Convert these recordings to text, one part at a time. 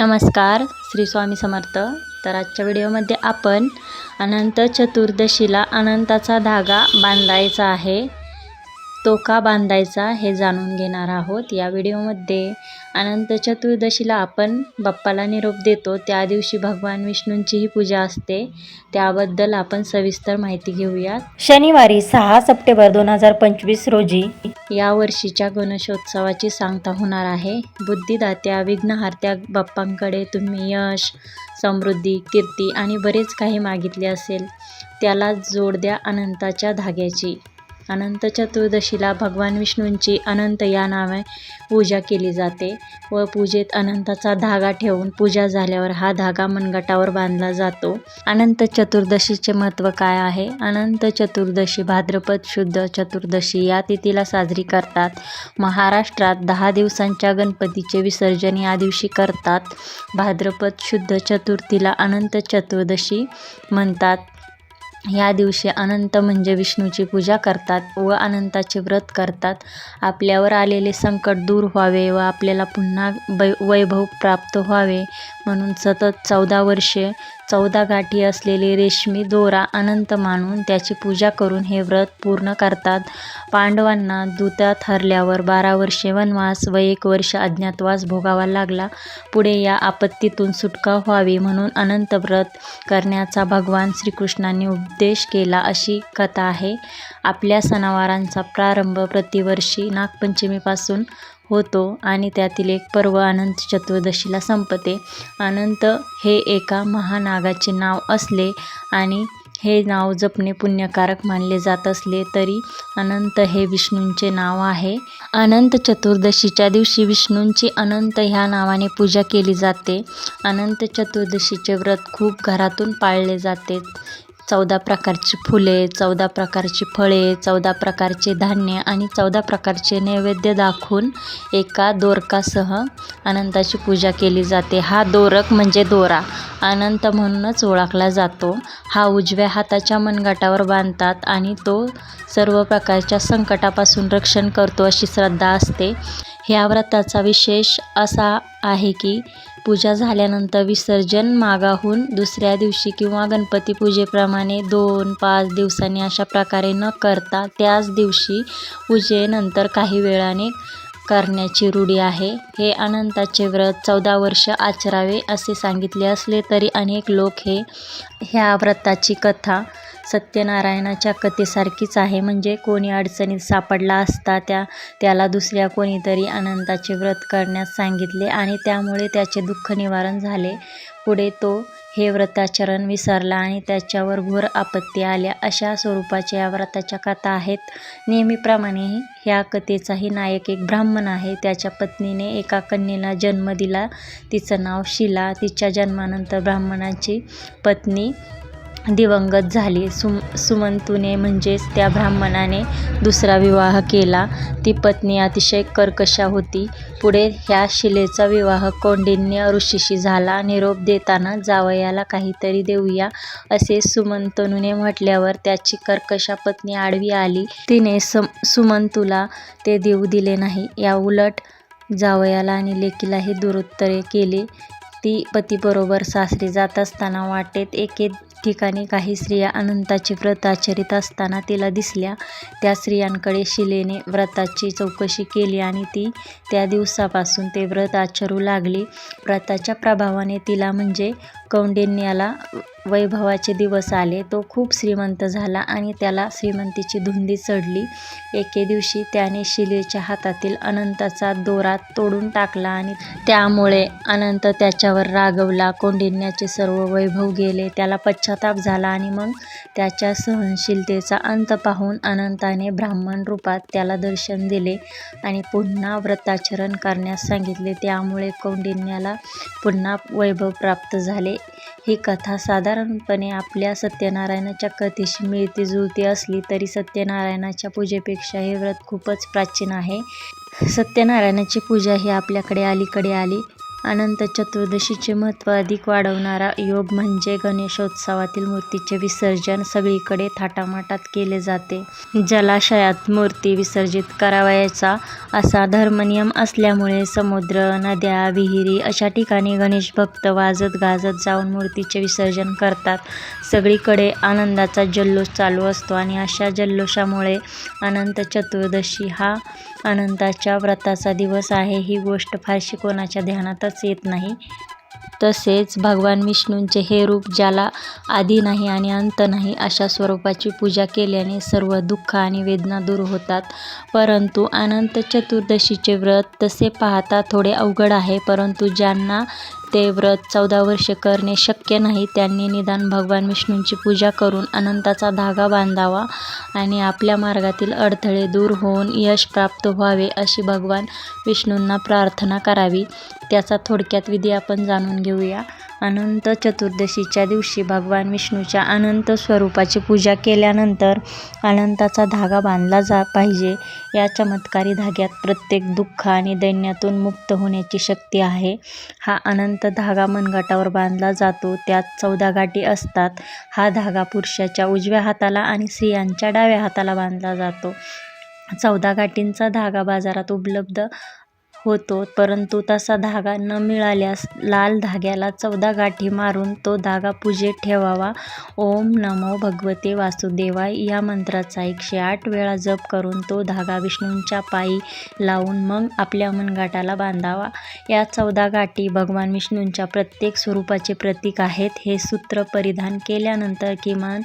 नमस्कार श्री स्वामी समर्थ. तर आजच्या व्हिडिओमध्ये आपण अनंत चतुर्दशीला अनंताचा धागा बांधायचा आहे. तो का बांधायचा हे जाणून घेणार आहोत या व्हिडिओमध्ये. अनंत चतुर्दशीला आपण बाप्पाला निरोप देतो. त्या दिवशी भगवान विष्णूंचीही पूजा असते. त्याबद्दल आपण सविस्तर माहिती घेऊयात. शनिवारी सहा सप्टेंबर दोन हजार पंचवीस रोजी या वर्षीच्या गणेशोत्सवाची सांगता होणार आहे. बुद्धिदात्या विघ्नहार्त्या बाप्पांकडे तुम्ही यश समृद्धी कीर्ती आणि बरेच काही मागितले असेल. त्याला जोड द्या अनंताच्या धाग्याची. अनंत चतुर्दशीला भगवान विष्णूंची अनंत या नावे पूजा केली जाते व पूजेत अनंताचा धागा ठेवून पूजा झाल्यावर हा धागा मनगटावर बांधला जातो. अनंत चतुर्दशीचे महत्त्व काय आहे? अनंत चतुर्दशी भाद्रपद शुद्ध चतुर्दशी या तिथीला साजरी करतात. महाराष्ट्रात दहा दिवसांच्या गणपतीचे विसर्जन या दिवशी करतात. भाद्रपद शुद्ध चतुर्थीला अनंत चतुर्दशी म्हणतात. या दिवशी अनंत म्हणजे विष्णूची पूजा करतात व अनंताचे व्रत करतात. आपल्यावर आलेले संकट दूर व्हावे व आपल्याला पुन्हा वै वैभव प्राप्त व्हावे. म्हणून सतत चौदा वर्षे चौदा गाठी असलेले रेशमी दोरा अनंत मानून त्याची पूजा करून हे व्रत पूर्ण करतात. पांडवांना दूतात हरल्यावर बारा वर्षे वनवास व एक वर्ष अज्ञातवास भोगावा लागला. पुढे या आपत्तीतून सुटका व्हावी म्हणून अनंत व्रत करण्याचा भगवान श्रीकृष्णांनी उपदेश केला अशी कथा आहे. आपल्या सणावारांचा प्रारंभ प्रतिवर्षी नागपंचमीपासून होतो आणि त्यातील एक पर्व अनंत चतुर्दशीला संपते. अनंत हे एका महानागाचे नाव असले आणि हे नाव जपणे पुण्यकारक मानले जात असले तरी अनंत हे विष्णूंचे नाव आहे. अनंत चतुर्दशीच्या दिवशी विष्णूंची अनंत ह्या नावाने पूजा केली जाते. अनंत चतुर्दशीचे व्रत खूप घरातून पाळले जाते. चौदा प्रकारची फुले चौदा प्रकारची फळे चौदा प्रकारचे धान्य आणि चौदा प्रकारचे नैवेद्य दाखवून एका दोरकासह अनंताची पूजा केली जाते. हा दोरक म्हणजे दोरा. अनंत म्हणूनच ओळखला जातो. हा उजव्या हाताच्या मनगटावर बांधतात आणि तो सर्व प्रकारच्या संकटापासून रक्षण करतो अशी श्रद्धा असते. ह्या व्रताचा विशेष असा आहे की पूजा झाल्यानंतर विसर्जन मागाहून दुसऱ्या दिवशी किंवा गणपती पूजेप्रमाणे दोन पाच दिवसांनी अशा प्रकारे न करता त्याच दिवशी पूजेनंतर काही वेळाने करण्याची रूढी आहे. हे अनंताचे व्रत चौदा वर्ष आचरावे असे सांगितले असले तरी अनेक लोक हे ह्या व्रताची कथा सत्यनारायणाच्या कथेसारखीच आहे. म्हणजे कोणी अडचणीत सापडला असता त्या त्याला दुसऱ्या कोणीतरी अनंताचे व्रत करण्यास सांगितले आणि त्यामुळे त्याचे दुःख निवारण झाले. पुढे तो हे व्रताचरण विसरला आणि त्याच्यावर घोर आपत्ती आल्या. अशा स्वरूपाच्या या व्रताच्या कथा आहेत. नेहमीप्रमाणे ह्या कथेचाही नायक एक ब्राह्मण आहे. त्याच्या पत्नीने एका कन्येला जन्म दिला. तिचं नाव शिला. तिच्या जन्मानंतर ब्राह्मणाची पत्नी दिवंगत झाली. सुम सुमंतूने म्हणजेच त्या ब्राह्मणाने दुसरा विवाह केला. ती पत्नी अतिशय कर्कशा होती. पुढे ह्या शिलेचा विवाह कौंडिन्य ऋषीशी झाला. निरोप देताना जावयाला काहीतरी देऊया असे सुमंतनूने म्हटल्यावर त्याची कर्कशा पत्नी आडवी आली. तिने सम सुमंतूला ते देऊ दिले नाही. या उलट जावयाला आणि लेकीलाही दुरुत्तरे केली. ती पतीबरोबर सासरी जात असताना वाटेत एके ठिकाणी काही स्त्रिया अनंताचे व्रत आचरित असताना तिला दिसल्या. त्या स्त्रियांकडे शिलेने व्रताची चौकशी केली आणि ती त्या दिवसापासून ते व्रत आचरू लागली. व्रताच्या प्रभावाने तिला म्हणजे कौंडिन्याला वैभवाचे दिवस आले. तो खूप श्रीमंत झाला आणि त्याला श्रीमंतीची धुंदी चढली. एके दिवशी त्याने शिलेच्या हातातील अनंताचा दोरा तोडून टाकला आणि त्यामुळे अनंत त्याच्यावर रागवला. कौंडिन्याचे सर्व वैभव गेले. त्याला पश्चाताप झाला आणि मग त्याच्या सहनशीलतेचा अंत पाहून अनंताने ब्राह्मण रूपात त्याला दर्शन दिले आणि पुन्हा व्रताचरण करण्यास सांगितले. त्यामुळे कौंडिन्याला पुन्हा वैभव प्राप्त झाले. ही कथा साधारणपणे आपल्या सत्यनारायणाच्या कथेशी मिळती जुळती असली तरी सत्यनारायणाच्या पूजेपेक्षा हे व्रत खूपच प्राचीन आहे. सत्यनारायणाची पूजा ही आपल्याकडे अलीकडे आली. अनंत चतुर्दशीचे महत्त्व अधिक वाढवणारा योग म्हणजे गणेशोत्सवातील मूर्तीचे विसर्जन. सगळीकडे थाटामाटात केले जाते. जलाशयात मूर्ती विसर्जित करावयाचा असा धर्मनियम असल्यामुळे समुद्र नद्या विहिरी अशा ठिकाणी गणेश भक्त वाजत गाजत जाऊन मूर्तीचे विसर्जन करतात. सगळीकडे आनंदाचा जल्लोष चालू असतो आणि अशा जल्लोषामुळे अनंत चतुर्दशी हा अनंताच्या व्रताचा दिवस आहे. ही गोष्ट फारशी कोणाच्या ध्यानातच येत नाही. तसेच भगवान विष्णूंचे हे रूप ज्याला आधी नाही आणि अंत नाही अशा स्वरूपाची पूजा केल्याने सर्व दुःख आणि वेदना दूर होतात. परंतु अनंत चतुर्दशीचे व्रत तसे पाहता थोडे अवघड आहे परंतु ज्यांना ते व्रत चौदा वर्षे करणे शक्य नाही त्यांनी निदान भगवान विष्णूंची पूजा करून अनंताचा धागा बांधावा आणि आपल्या मार्गातील अडथळे दूर होऊन यश प्राप्त व्हावे अशी भगवान विष्णूंना प्रार्थना करावी. त्याचा थोडक्यात विधी आपण जाणून घेऊया. अनंत चतुर्दशीच्या दिवशी भगवान विष्णूच्या अनंत स्वरूपाची पूजा केल्यानंतर अनंताचा धागा बांधला जा पाहिजे. या चमत्कारी धाग्यात प्रत्येक दुःख आणि दैन्यातून मुक्त होण्याची शक्ती आहे. हा अनंत धागा मनगटावर बांधला जातो. त्यात चौदा गाठी असतात. हा धागा पुरुषाच्या उजव्या हाताला आणि स्त्रियांच्या डाव्या हाताला बांधला जातो. चौदा गाठींचा धागा बाजारात उपलब्ध होतो परंतु तसा धागा न मिळाल्यास लाल धाग्याला चौदा गाठी मारून तो धागा पूजेत ठेवावा. ओम नमो भगवते वासुदेवाय. या मंत्राचा एकशे आठ वेळा जप करून तो धागा विष्णूंच्या पायी लावून मग आपल्या मनगाटाला बांधावा. या चौदा गाठी भगवान विष्णूंच्या प्रत्येक स्वरूपाचे प्रतीक आहेत. हे सूत्र परिधान केल्यानंतर किमान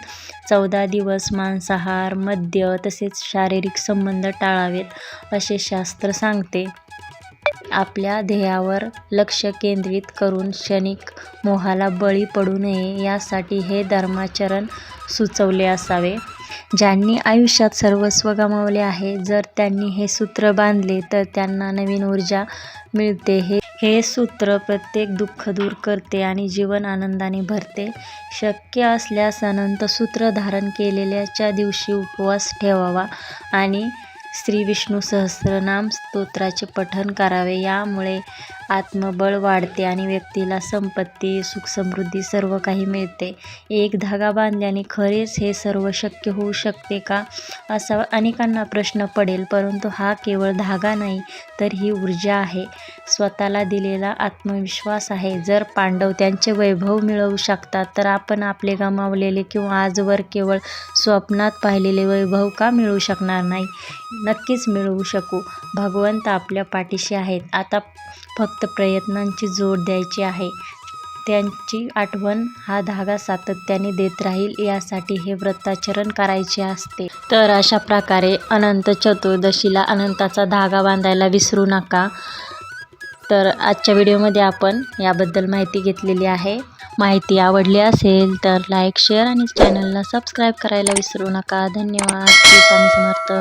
चौदा दिवस मांसाहार मद्य तसेच शारीरिक संबंध टाळावेत असे शास्त्र सांगते. आपल्या ध्येयावर लक्ष केंद्रित करून क्षणिक मोहाला बळी पडू नये यासाठी हे धर्माचरण सुचवले असावे. ज्यांनी आयुष्यात सर्वस्व गमावले आहे जर त्यांनी हे सूत्र बांधले तर त्यांना नवीन ऊर्जा मिळते. हे हे सूत्र प्रत्येक दुःख दूर करते आणि जीवन आनंदाने भरते. शक्य असल्यास अनंत सूत्र धारण केलेल्याच्या दिवशी उपवास ठेवावा आणि श्री विष्णू सहस्रनाम स्तोत्राचे पठण करावे. यामुळे आत्मबळ वाढते आणि व्यक्तीला संपत्ती सुखसमृद्धी सर्व काही मिळते. एक धागा बांधल्याने खरेच हे सर्व शक्य होऊ शकते का? असा अनेकांना प्रश्न पडेल परंतु हा केवळ धागा नाही तर ही ऊर्जा आहे. स्वतःला दिलेला आत्मविश्वास आहे. जर पांडव त्यांचे वैभव मिळवू शकतात तर आपण आपले गमावलेले किंवा आजवर केवळ स्वप्नात पाहिलेले वैभव का मिळवू शकणार नाही? नक्कीच मिळवू शकू. भगवंत आपल्या पाठीशी आहेत. आता फक्त फक्त प्रयत्नांची जोड द्यायची आहे. त्यांची आठवण हा धागा सातत्याने देत राहील यासाठी हे व्रताचरण करायचे असते. तर अशा प्रकारे अनंत चतुर्दशीला अनंताचा धागा बांधायला विसरू नका. तर आजच्या व्हिडिओमध्ये आपण याबद्दल माहिती घेतलेली आहे. माहिती आवडली असेल तर लाईक शेअर आणि चॅनलला सबस्क्राईब करायला विसरू नका. धन्यवाद. श्री स्वामी समर्थ.